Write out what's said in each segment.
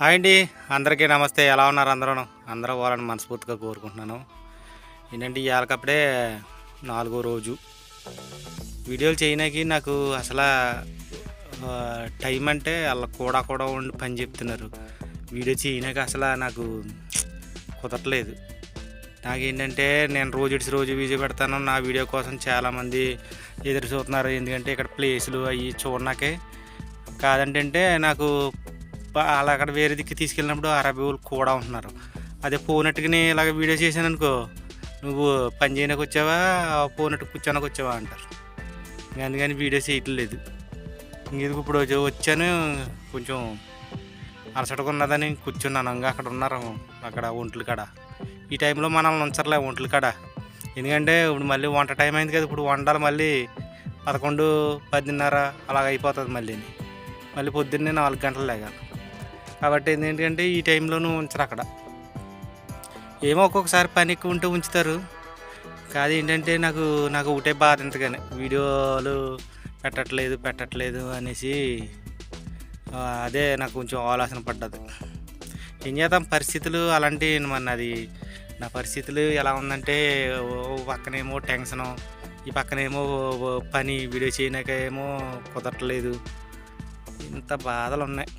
Hi అండి. అందరికీ నమస్తే. ఎలా ఉన్నారు అందరూ అందరూ వాళ్ళని మనస్ఫూర్తిగా కోరుకుంటున్నాను. ఏంటంటే ఇవాళకప్పుడే నాలుగో రోజు. వీడియోలు చేయడానికి నాకు అసలు టైం అంటే వాళ్ళ కూడా కూడా ఉండి పని చెప్తున్నారు. వీడియో చేయడానికి అసలు నాకు కుదరట్లేదు. నాకేంటంటే నేను రోజు ఇడిచి రోజు వీడియో పెడతాను. నా వీడియో కోసం చాలామంది ఎదురు చూస్తున్నారు. ఎందుకంటే ఇక్కడ ప్లేసులు అవి చూడనాకే కాదంటే నాకు అలా అక్కడ వేరే దిక్కు తీసుకెళ్ళినప్పుడు అరబీ వాళ్ళు కూడా ఉంటున్నారు. అదే పోనట్టుకుని ఇలాగ వీడియో చేశాను అనుకో నువ్వు పని చేయడానికి వచ్చావా పోనట్టు కూర్చోడానికి వచ్చావా అంటారు. అందుకని వీడియో చేయట్లేదు. ఇంకెందుకు ఇప్పుడు వచ్చాను కొంచెం అలసటగా ఉన్నదని కూర్చున్నాను. ఇంకా అక్కడ ఉన్నారు అక్కడ ఒంట్లు కాడ. ఈ టైంలో మనల్ని ఉంచర్లే ఒంట్లు కాడ. ఎందుకంటే ఇప్పుడు మళ్ళీ వంట టైం అయింది కదా ఇప్పుడు వండాలి మళ్ళీ పదకొండు పదిన్నర అలాగ అయిపోతుంది మళ్ళీ మళ్ళీ పొద్దున్నే నాలుగు గంటలు లేగాలి కాబట్టి ఏంటంటే ఈ టైంలోనూ ఉంచరు అక్కడ. ఏమో ఒక్కొక్కసారి పని ఎక్కువ ఉంటే ఉంచుతారు. కాదు ఏంటంటే నాకు నాకు ఒకటే బాధ ఎంతగానే వీడియోలు పెట్టట్లేదు పెట్టట్లేదు అనేసి అదే నాకు కొంచెం ఆలోచన పడ్డది. ఏం చేద్దాం? పరిస్థితులు అలాంటి మన అది నా పరిస్థితులు ఎలా ఉందంటే పక్కనేమో టెన్షను ఈ పక్కనేమో పని వీడియో చేయడానికేమో కుదరట్లేదు. ఇంత బాధలు ఉన్నాయి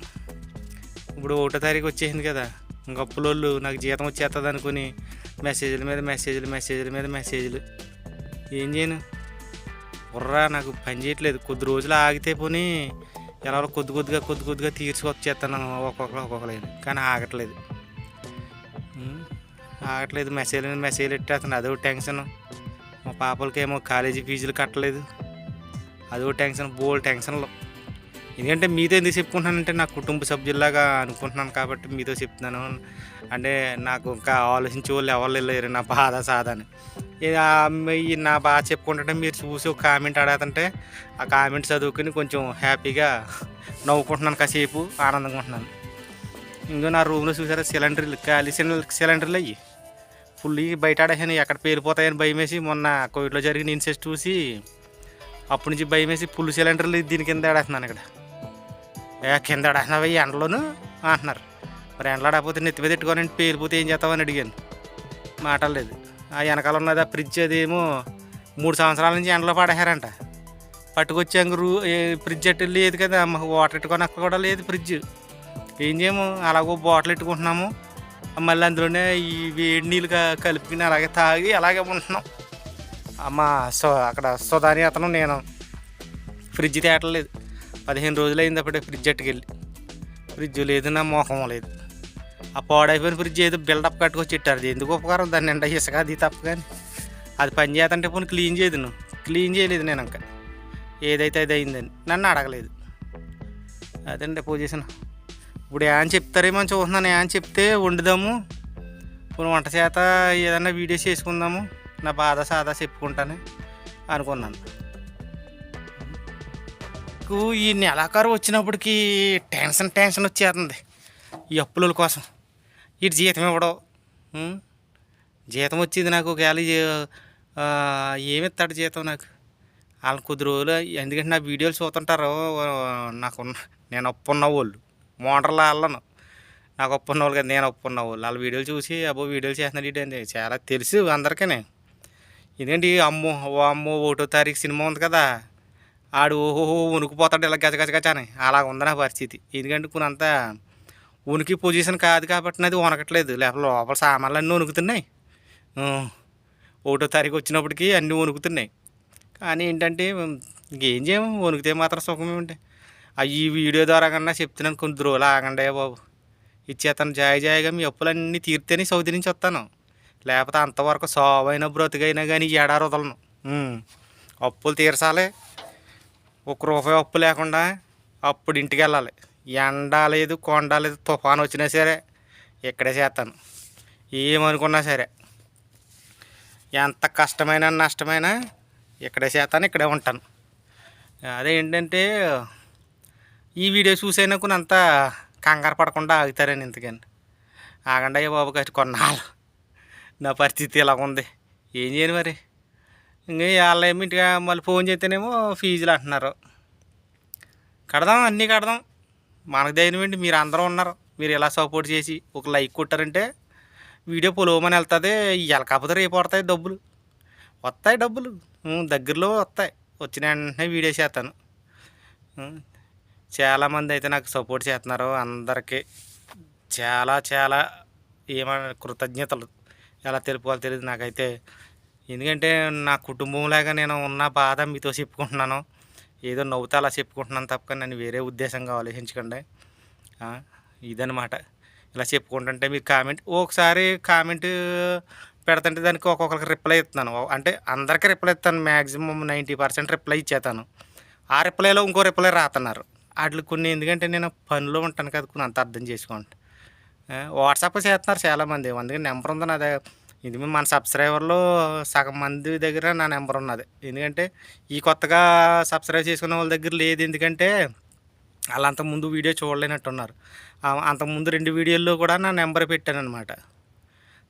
ఇప్పుడు ఒకటో తారీఖు వచ్చేసింది కదా. గొప్పలోళ్ళు నాకు జీతం వచ్చేస్తుంది అనుకుని మెసేజ్ల మీద మెసేజ్లు మెసేజ్ల మీద మెసేజ్లు. ఏం చేయను? బుర్రా నాకు పని చేయట్లేదు. కొద్ది రోజులు ఆగితే పోనీ ఎలా కొద్ది కొద్దిగా కొద్ది కొద్దిగా తీర్చుకొచ్చేస్తాను ఒక్కొక్కరు ఒక్కొక్కలేదు కానీ ఆగట్లేదు. ఆగట్లేదు. మెసేజ్ మీద మెసేజ్ పెట్టేస్తాను అదో టెన్షన్. మా పాపలకేమో కాలేజీ ఫీజులు కట్టలేదు. అదో టెన్షన్ బోల్ టెన్షన్లు. ఎందుకంటే మీతో ఎందుకు చెప్పుకుంటున్నానంటే నా కుటుంబ సభ్యుల్లాగా అనుకుంటున్నాను కాబట్టి మీతో చెప్తున్నాను. అంటే నాకు ఇంకా ఆలోచించే వాళ్ళు ఎవరు లేరు నా బాధ సాధని. నా బాధ చెప్పుకుంటుంటే మీరు చూసి ఒక కామెంట్ అడగతుంటే ఆ కామెంట్ చదువుకుని కొంచెం హ్యాపీగా నవ్వుకుంటున్నాను కాసేపు ఆనందంగా ఉంటున్నాను. ఇంకో నా రూమ్లో చూసారా సిలిండర్లు ఖాళీ సిలిండర్ సిలిండర్లు అయ్యి ఫుల్ బయట ఆడేసాను ఎక్కడ పేలిపోతాయని భయం వేసి మొన్న కోవిడ్లో జరిగిన ఇన్సెస్ట్ చూసి అప్పటి నుంచి భయం వేసి ఫుల్ సిలిండర్లు దీని కింద ఆడేస్తున్నాను ఇక్కడ. కింద ఆడేస్తున్నావు ఎండలోను? అంటున్నారు. మరి ఎండలో ఆడకపోతే నెత్తి మీద పెట్టుకోనండి పేలిపోతే ఏం చేస్తామని అడిగాను. మాటలేదు ఆ వెనకాల ఉన్నది ఆ ఫ్రిడ్జ్ అదేమో మూడు సంవత్సరాల నుంచి ఎండలో పడేశారంట. పట్టుకొచ్చాక రూ ఫ్రిడ్జ్ అట్టు లేదు కదా మాకు వాటర్ ఎట్టుకోనక్క కూడా లేదు ఫ్రిడ్జ్. ఏం చేయము? అలాగో బాటిల్ ఎట్టుకుంటున్నాము. మళ్ళీ అందులోనే ఈ వేడి నీళ్ళు క- కలుపుకుని అలాగే తాగి అలాగే ఉంటున్నాం. అమ్మ సో అక్కడ సుధాని అతను నేను ఫ్రిడ్జ్ తేటలేదు. పదిహేను రోజులు అయింది అప్పుడే ఫ్రిడ్జ్ అట్టుకెళ్ళి. ఫ్రిడ్జ్ లేదు నా మోహం లేదు. ఆ పాడైపోయిన ఫ్రిడ్జ్ ఏదో బిల్డప్ కట్టుకొచ్చి ఇట్టారు. ఎందుకు ఉపకారం? దాన్ని నిండా ఇసుక అది తప్ప కానీ. అది పని చేతంటే పోనీ క్లీన్ చేయదు నువ్వు. క్లీన్ చేయలేదు నేను ఇంకా. ఏదైతే అది అయిందని. నన్ను అడగలేదు. అదండి పొజిషన్ ఇప్పుడు ఏమని చెప్తారేమో అని చూస్తున్నాను. ఏమని చెప్తే వండుదాము. ఇప్పుడు వంట చేత ఏదైనా వీడియోస్ చేసుకుందాము. నా బాధ సాదా చెప్పుకుంటాను అనుకున్నాను. నాకు ఈ నెలాఖరు వచ్చినప్పటికి టెన్షన్ టెన్షన్ వచ్చేస్తుంది. ఈ అప్పుల కోసం. ఇటు జీతం ఇవ్వడం జీతం వచ్చింది నాకు ఒకవేళ ఈ- ఆ, ఏమిస్తాడు జీతం నాకు? వాళ్ళు కొద్ది రోజులు ఎందుకంటే నా వీడియోలు చూస్తుంటారు నాకున్న నాకు నేను ఒప్పున్న వాళ్ళు మోటార్లు వాళ్ళను. నాకు ఒప్పున్న వాళ్ళు కదా నేను ఒప్పున్న వాళ్ళు. వాళ్ళ వీడియోలు చూసి అబ్బో వీడియోలు చేస్తున్నాడు ఇటు చాలా తెలుసు అందరికీ ఎందుకంటే అమ్మో ఓ అమ్మో ఒకటో తారీఖు సినిమా ఉంది కదా. ఆడు ఓహో ఉనికిపోతాడు ఇలా గజ గజ అని ఉంది నా పరిస్థితి. ఎందుకంటే కొనంత ఉనికి పొజిషన్ కాదు కాబట్టి నాది వనకట్లేదు లేకపోతే లోపల సామాన్లు అన్నీ వణుకుతున్నాయి. ఒకటో తారీఖు వచ్చినప్పటికీ అన్నీ వణుకుతున్నాయి. కానీ ఏంటంటే ఇంకేం చేయము? వణుకుతే మాత్రం సుఖమే అవి ఈ వీడియో ద్వారా కన్నా చెప్తున్నాను కొన్ని ద్రోలు. ఆగండి బాబు. ఇచ్చేస్తాను. జాయి జాయిగా మీ అప్పులన్నీ తీరితేనే సౌదీ నుంచి వస్తాను. లేకపోతే అంతవరకు సావైన బ్రతికైనా కానీ ఎడారు వదలను. అప్పులు తీర్చాలి ఒక రూపాయి అప్పు లేకుండా అప్పుడు ఇంటికి వెళ్ళాలి. ఎండ లేదు కొండ లేదు తుఫాను వచ్చినా సరే ఇక్కడే చేస్తాను. ఏమనుకున్నా సరే. ఎంత కష్టమైన నష్టమైనా ఇక్కడే చేస్తాను ఇక్కడే ఉంటాను. అదే ఏంటంటే ఈ వీడియో చూసైనా కొన్ని అంత కంగారు పడకుండా ఆగుతారని ఇంతకని. ఆగండి అయ్యే బాబు కష్ట కొన్నాళ్ళు. నా పరిస్థితి ఇలా ఉంది ఏం చేయను మరి? ఇంకా వాళ్ళ ఏమి ఇంటిగా మళ్ళీ ఫోన్ చేస్తేనేమో ఫీజులు అంటున్నారు. కడదాం అన్నీ కడదాం. మనకు ధైర్యం మీరు అందరూ ఉన్నారు. మీరు ఇలా సపోర్ట్ చేసి ఒక లైక్ కొట్టారంటే వీడియో పొలవమని వెళ్తుంది ఎలకపోతే రేపు పడతాయి డబ్బులు. వస్తాయి డబ్బులు. దగ్గరలో వస్తాయి. వచ్చిన వెంటనే వీడియో చేస్తాను. చాలామంది అయితే నాకు సపోర్ట్ చేస్తున్నారు అందరికీ. చాలా చాలా ఏమైనా కృతజ్ఞతలు. ఎలా తెలుపుకోవాలో తెలియదు నాకైతే. ఎందుకంటే నా కుటుంబంలాగా నేను ఉన్న బాధ మీతో చెప్పుకుంటున్నాను. ఏదో నవ్వుతా అలా చెప్పుకుంటున్నాను తప్ప నేను వేరే ఉద్దేశంగా ఆలోచించకండి. ఇదనమాట ఇలా చెప్పుకుంటుంటే మీరు కామెంట్ ఒకసారి కామెంట్ పెడుతుంటే దానికి ఒక్కొక్కరికి రిప్లై ఇస్తున్నాను. అంటే అందరికీ రిప్లై ఇస్తాను మ్యాక్సిమం నైంటీ పర్సెంట్ రిప్లై ఇచ్చేస్తాను. ఆ రిప్లైలో ఇంకో రిప్లై రాస్తున్నారు. వాటికి కొన్ని ఎందుకంటే నేను పనిలో ఉంటాను కదా కొన్ని అంత అర్థం చేసుకోండి. వాట్సాప్ చేస్తున్నారు చాలామంది. అందుకని నెంబర్ ఉంది నాదే ఇది మన సబ్స్క్రైబర్లో సగం మంది దగ్గర నా నెంబర్ ఉన్నది. ఎందుకంటే ఈ కొత్తగా సబ్స్క్రైబ్ చేసుకున్న వాళ్ళ దగ్గర లేదు. ఎందుకంటే వాళ్ళు అంత ముందు వీడియో చూడలేనట్టున్నారు. అంతకుముందు రెండు వీడియోల్లో కూడా నా నెంబర్ పెట్టాను అనమాట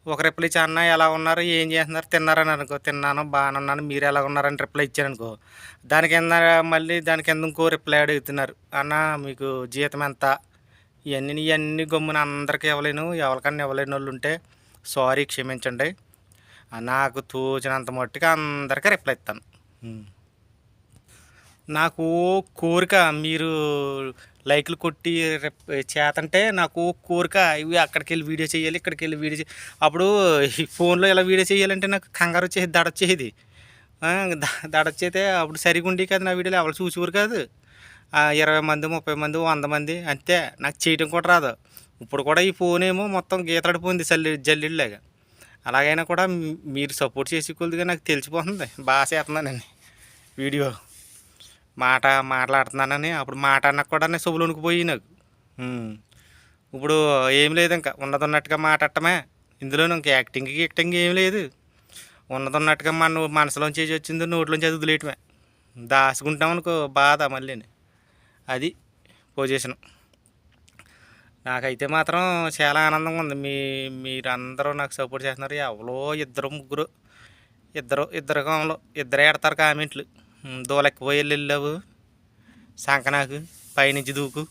ఒక రిప్లై ఇచ్చి అన్న ఎలా ఉన్నారు? ఏం చేస్తున్నారు? తిన్నారని అనుకో తిన్నాను బాగానే ఉన్నాను మీరు ఎలా ఉన్నారని రిప్లై ఇచ్చాను అనుకో. దాని కింద మళ్ళీ దాని కింద ఇంకో రిప్లై అడుగుతున్నారు. అన్న మీకు జీతం ఎంత? ఇవన్నీ ఇవన్నీ గమ్మున అందరికీ ఇవ్వలేను ఎవరికన్నా ఇవ్వలేని వాళ్ళు ఉంటే సారీ క్షమించండి. నాకు తోచినంత మట్టుగా అందరికీ రిప్లై ఇస్తాను. నాకు కోరిక మీరు లైక్లు కొట్టి రిప్ చేతంటే నాకు కోరిక ఇవి అక్కడికి వెళ్ళి వీడియో చేయాలి ఇక్కడికి వెళ్ళి వీడియో చే అప్పుడు ఈ ఫోన్లో ఇలా వీడియో చేయాలంటే నాకు కంగారు వచ్చేది దడొచ్చేది. దడొచ్చేతే అప్పుడు సరిగా ఉండి కదా నా వీడియోలు ఎవరు చూసేవారు కాదు. ఇరవై మంది ముప్పై మంది వంద మంది అంతే. నాకు చేయటం కూడా రాదు. ఇప్పుడు కూడా ఈ ఫోన్ ఏమో మొత్తం గీతడిపోయింది చల్లి జల్లిళ్ళగా అలాగైనా కూడా మీరు సపోర్ట్ చేసే కొద్దిగా నాకు తెలిసిపోతుంది. బాగా చేస్తున్నానని వీడియో. మాట మాట్లాడుతున్నానని అప్పుడు మాట అన్నకు కూడా నేను చెవులోనికి పోయి నాకు. ఇప్పుడు ఏం లేదు ఇంకా ఉన్నది ఉన్నట్టుగా మాట్లాడటమే. ఇందులో ఇంకా యాక్టింగ్ యాక్టింగ్ ఏం లేదు. ఉన్నది ఉన్నట్టుగా మన మనసులోంచి వచ్చింది నోట్లోంచి అది వదిలేయటమే. దాచుకుంటాం అనుకో బాధ మళ్ళీ అది పొజిషన్ నాకైతే మాత్రం చాలా ఆనందంగా ఉంది. మీ మీరందరూ నాకు సపోర్ట్ చేస్తున్నారు. ఎవరో ఇద్దరు ముగ్గురు ఇద్దరు ఇద్దరు కాలంలో ఇద్దరే ఎడతారు కామెంట్లు. ఉమ్, దూలెక్కిపోయి వెళ్ళావు. సంకనాకు పైనుంచి దూకు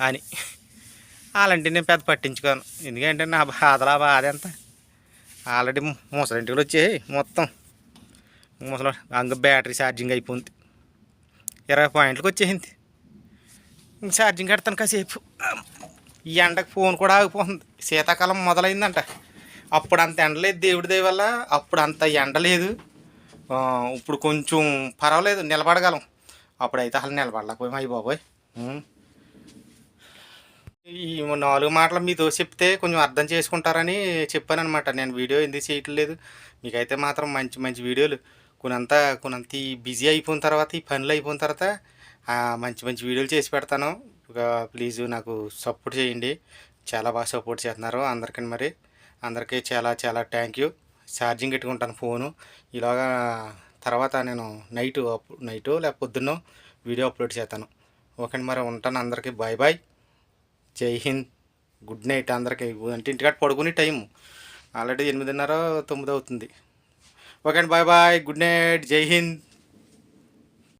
అని. అలాంటి నేను పెద్ద పట్టించుకోను. ఎందుకంటే నా బాధలా బాధ ఎంత? ఆల్రెడీ ముసలింటికి వచ్చేయి మొత్తం. ముసలి అంగ బ్యాటరీ ఛార్జింగ్ అయిపోయింది. ఇరవై పాయింట్లకు వచ్చేసింది. ఛార్జింగ్ కడతాను కాసేపు. ఈ ఎండకు ఫోన్ కూడా ఆగిపోతుంది. శీతాకాలం మొదలైందంట. అప్పుడు అంత ఎండ లేదు దేవుడి దయ వల్ల. అప్పుడు అంత ఎండ లేదు. ఇప్పుడు కొంచెం పర్వాలేదు నిలబడగలం. అప్పుడైతే అసలు నిలబడలేకపోయాం. అయ్యి బాబోయ్. ఈ నాలుగు మాటలు మీతో చెప్తే కొంచెం అర్థం చేసుకుంటారని చెప్పాను అనమాట నేను వీడియో ఎందుకు చేయట్లేదు? మీకైతే మాత్రం మంచి మంచి వీడియోలు. కొనంత కొనంత ఈ బిజీ అయిపోయిన తర్వాత ఈ పనులు అయిపోయిన తర్వాత మంచి మంచి వీడియోలు చేసి పెడతాను. ప్లీజ్ నాకు సపోర్ట్ చేయండి. చాలా బాగా సపోర్ట్ చేస్తున్నారు అందరికీ మరి. అందరికీ చాలా చాలా థ్యాంక్ యూ ఛార్జింగ్ పెట్టుకుంటాను ఫోను. ఇలాగా తర్వాత నేను నైట్ నైట్ లేక పొద్దున్న వీడియో అప్లోడ్ చేస్తాను. ఓకే మరి? ఉంటాను అందరికీ. బాయ్ బాయ్ జై హింద్. గుడ్ నైట్ అందరికీ. అంటే ఇంటికాడ పడుకునే టైం ఆల్రెడీ ఎనిమిదిన్నర తొమ్మిది అవుతుంది. ఓకే అండి బాయ్ బాయ్ గుడ్ నైట్ జై హింద్.